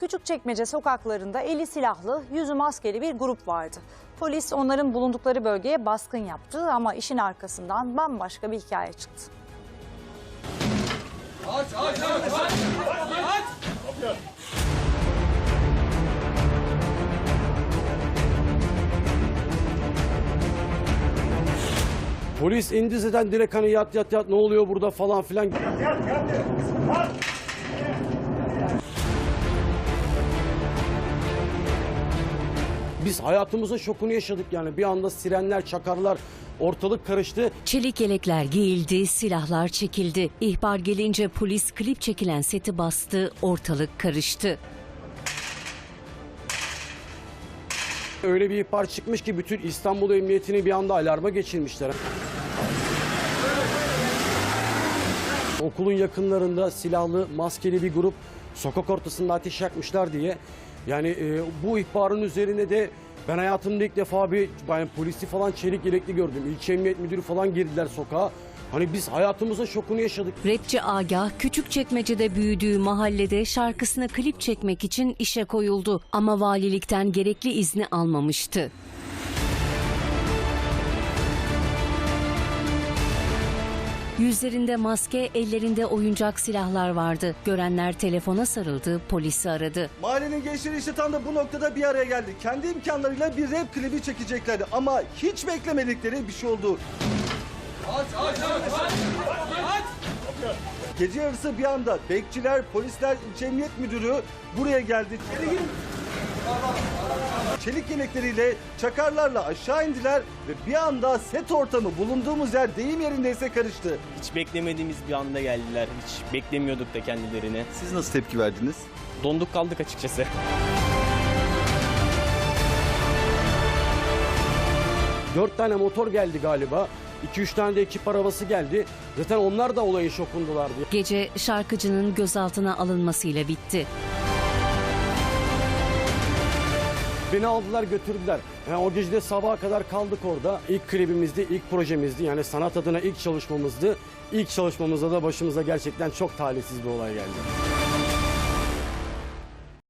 Küçükçekmece sokaklarında eli silahlı, yüzü maskeli bir grup vardı. Polis onların bulundukları bölgeye baskın yaptı ama işin arkasından bambaşka bir hikaye çıktı. Polis indizeden direkt hani yat yat yat ne oluyor burada falan filan. Biz hayatımızın şokunu yaşadık yani. Bir anda sirenler, çakarlar, ortalık karıştı. Çelik yelekler giyildi, silahlar çekildi. İhbar gelince polis klip çekilen seti bastı, ortalık karıştı. Öyle bir ihbar çıkmış ki bütün İstanbul Emniyetini bir anda alarma geçirmişler. Okulun yakınlarında silahlı, maskeli bir grup sokak ortasında ateş yakmışlar diye. Yani e, bu ihbarın üzerine de ben hayatımda ilk defa bir yani polisi falan çelik yelekli gördüm. İlçe emniyet müdürü falan girdiler sokağa. Hani biz hayatımızın şokunu yaşadık. Rapçi Agah Küçükçekmece'de büyüdüğü mahallede şarkısını klip çekmek için işe koyuldu ama valilikten gerekli izni almamıştı. Yüzlerinde maske, ellerinde oyuncak silahlar vardı. Görenler telefona sarıldı, polisi aradı. Mahallenin gençleri işte tam da bu noktada bir araya geldi. Kendi imkanlarıyla bir rap klibi çekeceklerdi ama hiç beklemedikleri bir şey oldu. Gece yarısı bir anda bekçiler, polisler, ilçe emniyet müdürü buraya geldi. İçeri girin. Çelik yelekleriyle, çakarlarla aşağı indiler ve bir anda set ortamı bulunduğumuz yer deyim yerindeyse karıştı. Hiç beklemediğimiz bir anda geldiler. Hiç beklemiyorduk da kendilerini. Siz nasıl tepki verdiniz? Donduk kaldık açıkçası. Dört tane motor geldi galiba. 2-3 tane de ekip arabası geldi. Zaten onlar da olayın şokundulardı. Gece şarkıcının gözaltına alınmasıyla bitti. Beni aldılar götürdüler. Yani o gece de sabaha kadar kaldık orada. İlk klibimizdi, ilk projemizdi. Yani sanat adına ilk çalışmamızdı. İlk çalışmamızda da başımıza gerçekten çok talihsiz bir olay geldi.